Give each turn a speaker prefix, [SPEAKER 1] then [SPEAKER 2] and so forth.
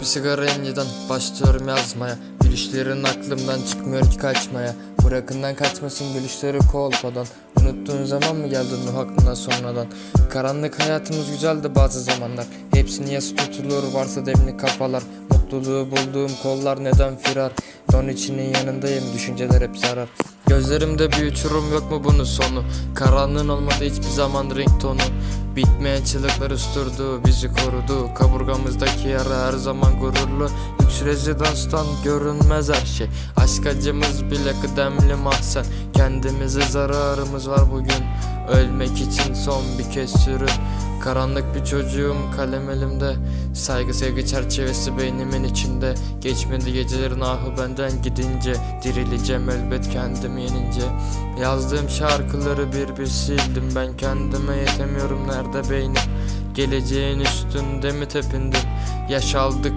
[SPEAKER 1] Bir sigara yeniden başlıyorum yazmaya. Gülüşlerin aklımdan çıkmıyor ki kaçmaya. Bırakından kaçmasın gülüşleri kolpadan. Unuttuğun zaman mı geldin o aklına sonradan? Karanlık hayatımız güzeldi bazı zamanlar. Hepsini yas tutulur varsa demli kafalar. Mutluluğu bulduğum kollar neden firar? Don içinin yanındayım düşünceler hep zarar Gözlerimde bir uçurum yok mu bunun sonu? Karanlığın olmadı hiçbir zaman renk tonu. Bitmeyen çığlıklar üstürdü bizi korudu. Kaburgamızdaki yara her zaman gururlu Lüks rezidanstan görünmez her şey. Aşk acımız bile kıdemli mahzen. Kendimize zararımız var bugün. Ölmek için son bir kez sürün Karanlık bir çocuğum kalem elimde. Saygı sevgi çerçevesi beynimin içinde. Geçmedi gecelerin ahı benden gidince. Dirileceğim elbet kendimi yenince. Yazdığım şarkıları bir bir sildim. Ben kendime yetemiyorum. Nerede beynim? Geleceğin üstünde mi tepindim Yaş aldık